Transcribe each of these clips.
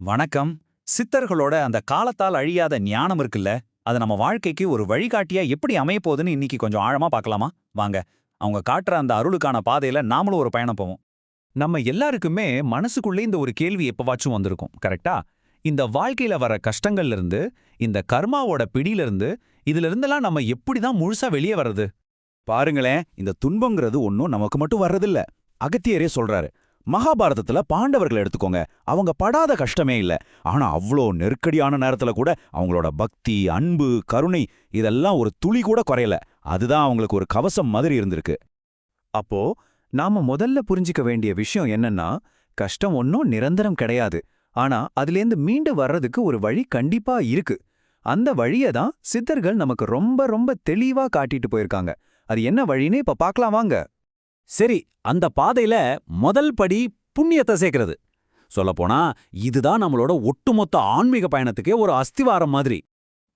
வணக்கம். சித்தர்களோட அந்த காலத்தால் அழியாத ஞானம் இருக்குல்ல அது நம்ம வாழ்க்கைக்கு ஒரு வழிகாட்டியா எப்படி அமையப்போகுதுன்னு இன்னைக்கு கொஞ்சம் ஆழமா பார்க்கலாமா? வாங்க அவங்க காட்டுற அந்த அருளுக்கான பாதையில நாமளும் ஒரு பயணம் போவோம். நம்ம எல்லாருக்குமே மனசுக்குள்ளே இந்த ஒரு கேள்வி எப்பவாச்சும் வந்திருக்கும் கரெக்டா? இந்த வாழ்க்கையில வர கஷ்டங்கள்ல இருந்து இந்த கர்மாவோட பிடியில இருந்து இதுல இருந்தெல்லாம் நம்ம எப்படி தான் முழுசா வெளியே வர்றது? பாருங்களேன் இந்த துன்பங்கிறது ஒன்றும் நமக்கு மட்டும் வர்றதில்ல. அகத்தியரே சொல்றாரு மகாபாரதத்துல பாண்டவர்களை எடுத்துக்கோங்க. அவங்க படாத கஷ்டமே இல்ல. ஆனா அவ்வளோ நெருக்கடியான நேரத்துல கூட அவங்களோட பக்தி அன்பு கருணை இதெல்லாம் ஒரு துளி கூட குறையல. அதுதான் அவங்களுக்கு ஒரு கவசம் மாதிரி இருந்திருக்கு. அப்போ நாம முதல்ல புரிஞ்சிக்க வேண்டிய விஷயம் என்னன்னா கஷ்டம் ஒன்றும் நிரந்தரம் கிடையாது. ஆனா அதுலேருந்து மீண்டு வர்றதுக்கு ஒரு வழி கண்டிப்பா இருக்கு. அந்த வழியை தான் சித்தர்கள் நமக்கு ரொம்ப ரொம்ப தெளிவா காட்டிட்டு போயிருக்காங்க. அது என்ன வழின்னு இப்ப பார்க்கலாம் வாங்க. சரி அந்த பாதையில முதல் படி புண்ணியத்தை சேர்க்கிறது. சொல்லப்போனா இதுதான் நம்மளோட ஒட்டுமொத்த ஆன்மீக பயணத்துக்கே ஒரு அஸ்திவாரம் மாதிரி.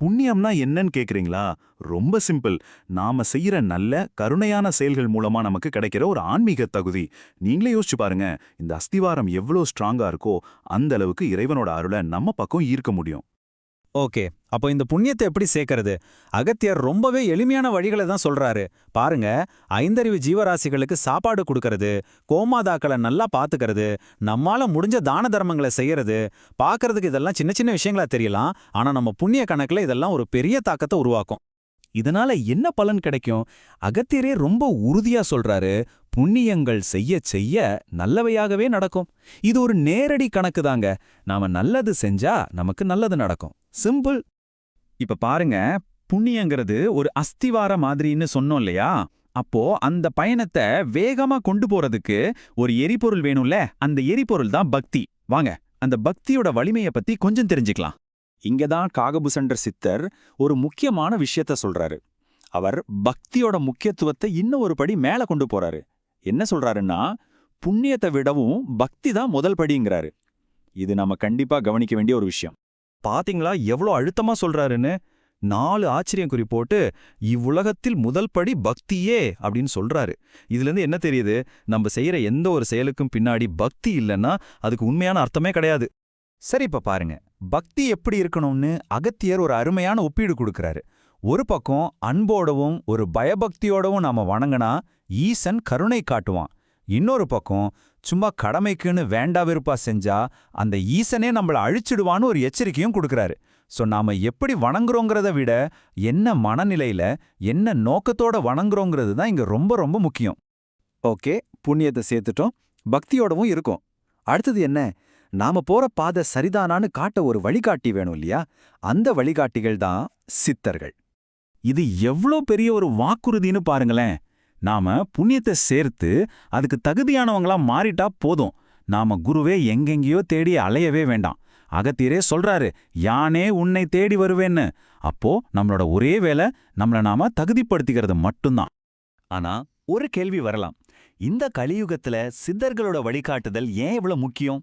புண்ணியம்னா என்னன்னு கேக்குறீங்களா? ரொம்ப சிம்பிள். நாம செய்யற நல்ல கருணையான செயல்கள் மூலமா நமக்கு கிடைக்கிற ஒரு ஆன்மீக தகுதி. நீங்களே யோசிச்சு பாருங்க இந்த அஸ்திவாரம் எவ்வளோ ஸ்ட்ராங்கா இருக்கோ அந்த அளவுக்கு இறைவனோட அருளை நம்ம பக்கம் ஈர்க்க முடியும். ஓகே. அப்போ இந்த புண்ணியத்தை எப்படி சேர்க்கறது? அகத்தியர் ரொம்பவே எளிமையான வழிகளை தான் சொல்றாரு. பாருங்க ஐந்தறிவு ஜீவராசிகளுக்கு சாப்பாடு கொடுக்கறது கோமாதாக்களை நல்லா பார்த்துக்கிறது நம்மால முடிஞ்ச தான தர்மங்களை செய்யறது பார்க்கறதுக்கு இதெல்லாம் சின்ன சின்ன விஷயங்களா தெரியலாம். ஆனா நம்ம புண்ணிய கணக்குல இதெல்லாம் ஒரு பெரிய தாக்கத்தை உருவாக்கும். இதனால என்ன பலன் கிடைக்கும்? அகத்தியரே ரொம்ப உறுதியா சொல்றாரு புண்ணியங்கள் செய்ய செய்ய நல்லவையாகவே நடக்கும். இது ஒரு நேரடி கணக்கு தாங்க. நாம நல்லது செஞ்சா நமக்கு நல்லது நடக்கும். சிம்பிள் இப்ப பாருங்க புண்ணியங்கிறது ஒரு அஸ்திவார மாதிரின்னு சொன்னோம் இல்லையா? அப்போ அந்த பயணத்தை வேகமா கொண்டு போறதுக்கு ஒரு எரிபொருள் வேணும்ல? அந்த எரிபொருள் தான் பக்தி. வாங்க அந்த பக்தியோட வலிமைய பத்தி கொஞ்சம் தெரிஞ்சுக்கலாம். இங்கதான் காகபுசண்டர் சித்தர் ஒரு முக்கியமான விஷயத்த சொல்றாரு. அவர் பக்தியோட முக்கியத்துவத்தை இன்னும் ஒரு படி மேல கொண்டு போறாரு. என்ன சொல்றாருன்னா புண்ணியத்தை விடவும் பக்தி தான் முதல் படிங்கிறாரு. இது நம்ம கண்டிப்பா கவனிக்க வேண்டிய ஒரு விஷயம். பாத்தீங்களா? எவ்வளோ அழுத்தமா சொல்றாருன்னு? நாலு ஆச்சரியம் குறி போட்டு இவ்வுலகத்தில் முதல் படி பக்தியே அப்படின்னு சொல்றாரு. இதுல இருந்து என்ன தெரியுது? நம்ம செய்யற எந்த ஒரு செயலுக்கும் பின்னாடி பக்தி இல்லைன்னா அதுக்கு உண்மையான அர்த்தமே கிடையாது. சரி இப்ப பாருங்க. பக்தி எப்படி இருக்கணும்னு அகத்தியர் ஒரு அருமையான ஒப்பீடு கொடுக்கறாரு. ஒரு பக்கம் அன்போடவும் ஒரு பயபக்தியோடவும் நாம வணங்கினா ஈசன் கருணை காட்டுவான். இன்னொரு பக்கம் சும்மா கடமைக்குன்னு வேண்டா விருப்பா செஞ்சா அந்த ஈசனே நம்மள அழிச்சிடுவான்னு ஒரு எச்சரிக்கையும் கொடுக்கறாரு. சோ நாம எப்படி வணங்குறோங்கிறத விட என்ன மனநிலையில என்ன நோக்கத்தோட வணங்குறோங்கிறது தான் இங்க ரொம்ப ரொம்ப முக்கியம். ஓகே புண்ணியத்தை சேர்த்துட்டோம். பக்தியோடவும் இருக்கும். அடுத்தது என்ன? நாம போற பாதை சரிதானான்னு காட்ட ஒரு வழிகாட்டி வேணும் இல்லையா? அந்த வழிகாட்டிகள் தான் சித்தர்கள். இது எவ்வளோ பெரிய ஒரு வாக்குறுதின்னு பாருங்களேன். நாம புண்ணியத்தை சேர்த்து அதுக்கு தகுதியானவங்களா மாறிட்டா போதும். நாம குருவே எங்கெங்கேயோ தேடி அலையவே வேண்டாம். அகத்தியரே சொல்றாரு யானே உன்னை தேடி வருவேன்னு. அப்போ நம்மளோட ஒரே வேலை நம்மள நாம தகுதிப்படுத்திக்கிறது மட்டும்தான். ஆனா ஒரு கேள்வி வரலாம். இந்த கலியுகத்துல சித்தர்களோட வழிகாட்டுதல் ஏன் இவ்வளவு முக்கியம்?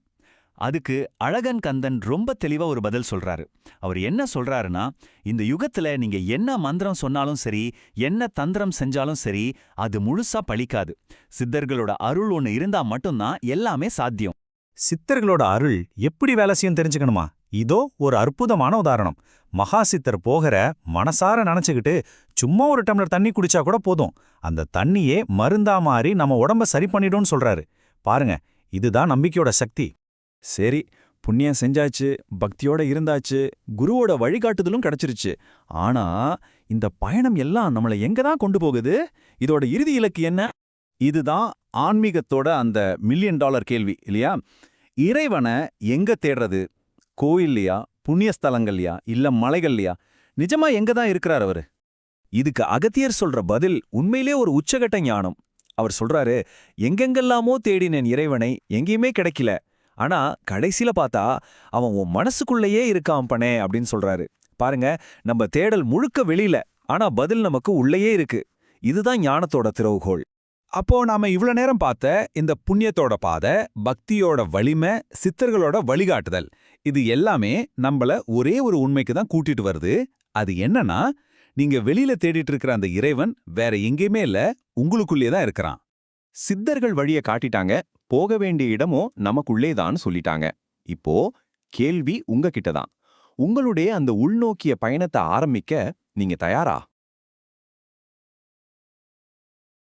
அதுக்கு அழகன் கந்தன் ரொம்ப தெளிவா ஒரு பதில் சொல்றாரு. அவர் என்ன சொல்றாருன்னா இந்த யுகத்துல நீங்க என்ன மந்திரம் சொன்னாலும் சரி என்ன தந்திரம் செஞ்சாலும் சரி அது முழுசா பழிக்காது. சித்தர்களோட அருள் ஒன்னு இருந்தா மட்டும்தான் எல்லாமே சாத்தியம். சித்தர்களோட அருள் எப்படி வேலை செய்யும் தெரிஞ்சுக்கணுமா? இதோ ஒரு அற்புதமான உதாரணம். மகா சித்தர் போகிற மனசார நினச்சிக்கிட்டு சும்மா ஒரு டம்ளர் தண்ணி குடிச்சா கூட போதும். அந்த தண்ணியே மருந்தா மாறி நம்ம உடம்ப சரி பண்ணிடும்னு சொல்றாரு. பாருங்க இதுதான் நம்பிக்கையோட சக்தி. சரி புண்ணியம் செஞ்சாச்சு பக்தியோட இருந்தாச்சு குருவோட வழிகாட்டுதலும் கிடைச்சிருச்சு. ஆனா இந்த பயணம் எல்லாம் நம்மளை எங்க தான் கொண்டு போகுது? இதோட இறுதி இலக்கு என்ன? இதுதான் ஆன்மீகத்தோட அந்த மில்லியன் டாலர் கேள்வி இல்லையா? இறைவனை எங்க தேடுறது? கோயில்லையா புண்ணியஸ்தலங்கள்லையா இல்ல மலைகள்லையா? நிஜமா எங்க தான் இருக்கிறார் அவரு? இதுக்கு அகத்தியர் சொல்ற பதில் உண்மையிலே ஒரு உச்சகட்ட ஞானம். அவர் சொல்றாரு எங்கெங்கெல்லாமோ தேடினேன் இறைவனை எங்கேயுமே கிடைக்கல. ஆனா கடைசில பார்த்தா அவன் உன் மனசுக்குள்ளேயே இருக்கான் பனே அப்படின்னு சொல்றாரு. பாருங்க நம்ம தேடல் முழுக்க வெளியில ஆனா பதில் நமக்கு உள்ளேயே இருக்கு. இதுதான் ஞானத்தோட திறவுகோள். அப்போ நாம இவ்ளோ நேரம் பார்த்த இந்த புண்ணியத்தோட பாதை பக்தியோட வலிமை சித்தர்களோட வழிகாட்டுதல் இது எல்லாமே நம்மள ஒரே ஒரு உண்மைக்கு தான் கூட்டிட்டு வருது. அது என்னன்னா நீங்க வெளியில தேடிட்டு இருக்கிற அந்த இறைவன் வேற எங்கேயுமே இல்ல உங்களுக்குள்ளேயே தான் இருக்கிறான். சித்தர்கள் வழிய காட்டிட்டாங்க போக வேண்டிய இடமும் நமக்குள்ளே தான் சொல்லிட்டாங்க. இப்போ கேள்வி உங்ககிட்ட தான் உங்களுடைய அந்த உள்நோக்கிய பயணத்தை ஆரம்பிக்க நீங்க தயாரா?